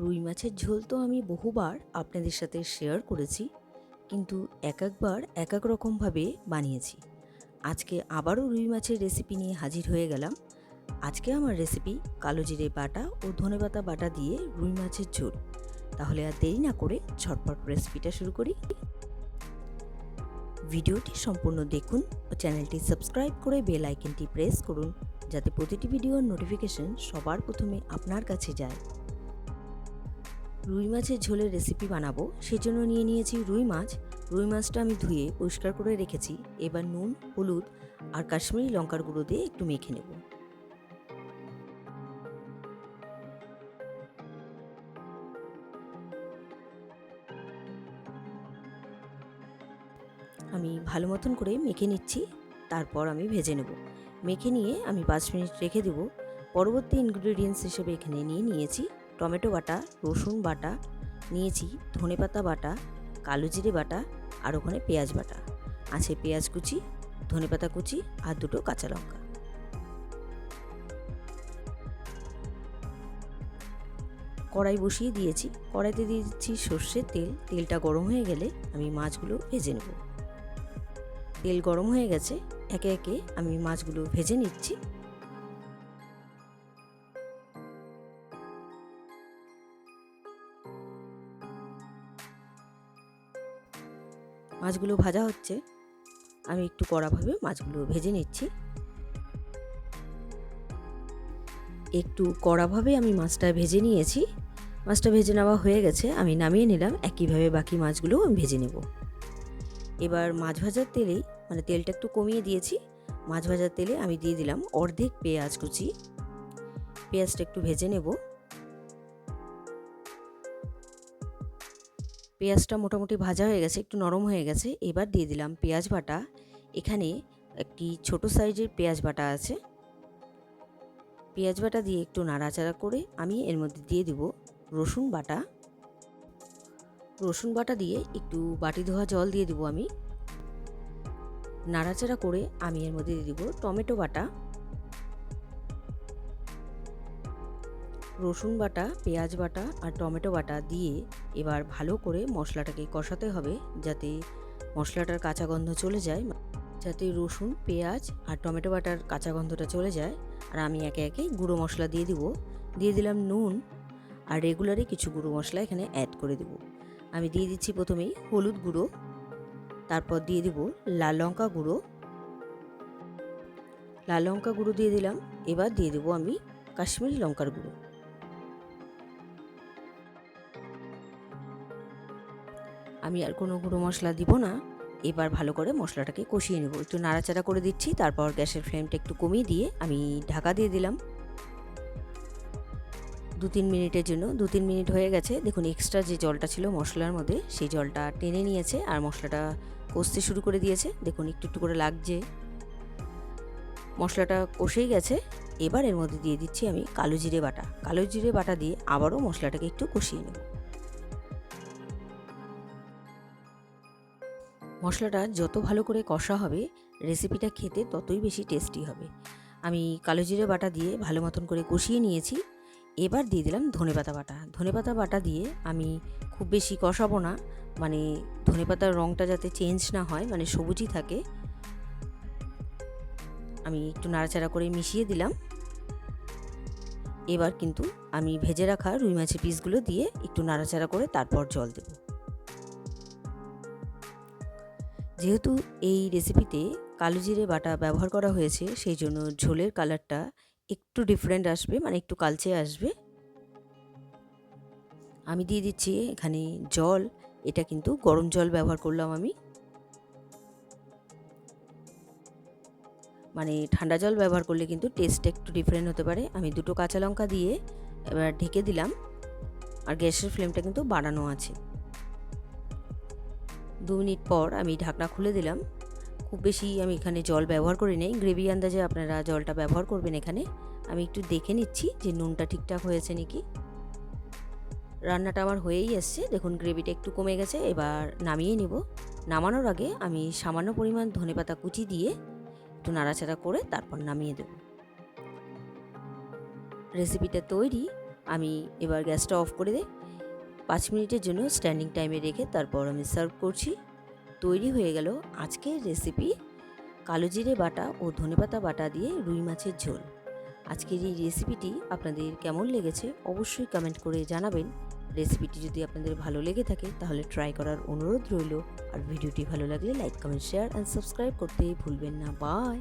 রুই মাছের ঝোল তো আমি বহুবার আপনাদের সাথে শেয়ার করেছি, কিন্তু এক একবার এক এক রকমভাবে বানিয়েছি। আজকে আবারও রুই মাছের রেসিপি নিয়ে হাজির হয়ে গেলাম। আজকে আমার রেসিপি কালো জিরে বাটা ও ধনেপাতা বাটা দিয়ে রুই মাছের ঝোল। তাহলে আর দেরি না করে ঝটপট রেসিপিটা শুরু করি। ভিডিওটি সম্পূর্ণ দেখুন ও চ্যানেলটি সাবস্ক্রাইব করে বেল আইকনটি প্রেস করুন, যাতে প্রতিটি ভিডিওর নোটিফিকেশন সবার প্রথমে আপনার কাছে যায়। রুই মাছের ঝোলের রেসিপি বানাবো, সেজন্য নিয়ে নিয়েছি রুই মাছ। রুই মাছটা আমি ধুয়ে পরিষ্কার করে রেখেছি। এবার নুন, হলুদ আর কাশ্মীরি লঙ্কার গুঁড়ো দিয়ে একটু মেখে নেব। আমি ভালো মতন করে মেখে নিচ্ছি, তারপর আমি ভেজে নেব। মেখে নিয়ে আমি পাঁচ মিনিট রেখে দেবো। পরবর্তী ইনগ্রিডিয়েন্টস হিসেবে এখানে নিয়ে নিয়েছি টমেটো বাটা, রসুন বাটা, নিয়েছি ধনেপাতা বাটা কালো জিরে বাটা আর ওখানে পেঁয়াজ বাটা। আছে পেঁয়াজ কুচি, ধনেপাতা কুচি আর দুটো কাঁচা লঙ্কা। কড়াই বসিয়ে দিয়েছি। কড়াইতে দিয়ে দিচ্ছি সর্ষের তেল। তেলটা গরম হয়ে গেলে আমি মাছগুলো ভেজে নেব। তেল গরম হয়ে গেছে। একে একে আমি মাছগুলো ভেজে নিচ্ছি। মাছগুলো ভাজা হচ্ছে। আমি একটু কড়াভাবে মাছগুলো ভেজে নিচ্ছি। একটু কড়াভাবে আমি মাছটা ভেজে নিয়েছি। মাছটা ভেজে নেওয়া হয়ে গেছে। আমি নামিয়ে নিলাম। একইভাবে বাকি মাছগুলো আমি ভেজে নেব। এবার মাছ ভাজার তেলেই মানে তেলটা একটু কমিয়ে দিয়েছি। মাছ ভাজার তেলে আমি দিয়ে দিলাম অর্ধেক পেঁয়াজ কুচি। পেঁয়াজটা একটু ভেজে নেব। পেঁয়াজটা মোটামুটি ভাজা হয়ে গেছে, একটু নরম হয়ে গেছে, এবার দিয়ে দিলাম পেঁয়াজ বাটা। এখানে একটি ছোট সাইজের পেঁয়াজ বাটা আছে। পেঁয়াজ বাটা দিয়ে একটু নাড়াচাড়া করে আমি এর মধ্যে দিয়ে দিব রসুন বাটা। রসুন বাটা দিয়ে একটু বাটি ধোয়া জল দিয়ে দিব আমি। নাড়াচাড়া করে আমি এর মধ্যে দিয়ে দিব টমেটো বাটা। রসুন বাটা, পেঁয়াজ বাটা আর টমেটো বাটা দিয়ে এবার ভালো করে মশলাটাকে কষাতে হবে যাতে মশলাটার কাঁচা গন্ধ চলে যায়, যাতে রসুন, পেঁয়াজ আর টমেটো বাটার কাঁচা গন্ধটা চলে যায়। আর আমি একে একে গুঁড়ো মশলা দিয়ে দিব। দিয়ে দিলাম নুন আর রেগুলারে কিছু গুঁড়ো মশলা এখানে অ্যাড করে দেব। আমি দিয়ে দিচ্ছি প্রথমেই হলুদ গুঁড়ো, তারপর দিয়ে দিব লাল লঙ্কা গুঁড়ো। লাল লঙ্কা গুঁড়ো দিয়ে দিলাম। এবার দিয়ে দেবো আমি কাশ্মীরি লঙ্কার গুঁড়ো। আমি আর কোনো গুঁড়ো মশলা দিব না। এবার ভালো করে মশলাটাকে কষিয়ে নেব। একটু নাড়াচাড়া করে দিচ্ছি, তারপর গ্যাসের ফ্লেমটা একটু কমিয়ে দিয়ে আমি ঢাকা দিয়ে দিলাম। দু তিন মিনিটের জন্য দু তিন মিনিট হয়ে গেছে। দেখুন এক্সট্রা যে জলটা ছিল মশলার মধ্যে, সেই জলটা টেনে নিয়েছে আর মশলাটা কষতে শুরু করে দিয়েছে। দেখুন, একটু একটু করে লাগছে। মশলাটা কষেই গেছে। এবার এর মধ্যে দিয়ে দিচ্ছি আমি কালো জিরে বাটা। কালো জিরে বাটা দিয়ে আবারও মশলাটাকে একটু কষিয়ে নেব। মশলাটা যত ভালো করে কষা হবে রেসিপিটা খেতে ততই বেশি টেস্টি হবে। আমি কালো জিরে বাটা দিয়ে ভালো মতন করে কষিয়ে নিয়েছি। এবার দিয়ে দিলাম ধনেপাতা বাটা। ধনেপাতা বাটা দিয়ে আমি খুব বেশি কষাবো না মানে ধনেপাতার রঙটা যাতে চেঞ্জ না হয় মানে সবুজই থাকে। আমি একটু নাড়াচাড়া করে মিশিয়ে দিলাম। এবার কিন্তু আমি ভেজে রাখা রুই মাছের পিসগুলো দিয়ে একটু নাড়াচাড়া করে তারপর জল দেব। যেহেতু এই রেসিপিতে কালো জিরে বাটা ব্যবহার করা হয়েছে, সেই জন্য ঝোলের কালারটা একটু ডিফারেন্ট আসবে মানে একটু কালচে আসবে। আমি দিয়ে দিচ্ছি এখানে জল, এটা কিন্তু গরম জল ব্যবহার করলাম আমি। মানে ঠান্ডা জল ব্যবহার করলে কিন্তু টেস্টটা একটু ডিফারেন্ট হতে পারে। আমি দুটো কাঁচা লঙ্কা দিয়ে এবার ঢেকে দিলাম, আর গ্যাসের ফ্লেমটা কিন্তু বাড়ানো আছে। দু মিনিট পর আমি ঢাকনা খুলে দিলাম। খুব বেশি আমি এখানে জল ব্যবহার করি নেই। গ্রেভি আন্দাজে আপনারা জলটা ব্যবহার করবেন এখানে। আমি একটু দেখে নিচ্ছি যে নুনটা ঠিকঠাক হয়েছে নাকি। রান্নাটা আমার হয়েই এসছে। দেখুন, গ্রেভিটা একটু কমে গেছে। এবার নামিয়ে নিব। নামানোর আগে আমি সামান্য পরিমাণ ধনেপাতা কুচি দিয়ে একটু নাড়াচাড়া করে তারপর নামিয়ে দেব। রেসিপিটা তৈরি। আমি এবার গ্যাসটা অফ করে দিই। পাঁচ মিনিটের জন্য স্ট্যান্ডিং টাইমে রেখে তারপর আমি সার্ভ করছি। তৈরি হয়ে গেল আজকের রেসিপি কালো জিরে বাটা ও ধনেপাতা বাটা দিয়ে রুই মাছের ঝোল। আজকের এই রেসিপিটি আপনাদের কেমন লেগেছে অবশ্যই কমেন্ট করে জানাবেন। রেসিপিটি যদি আপনাদের ভালো লেগে থাকে তাহলে ট্রাই করার অনুরোধ রইল। আর ভিডিওটি ভালো লাগলে like comment share and subscribe করতে ভুলবেন না। বাই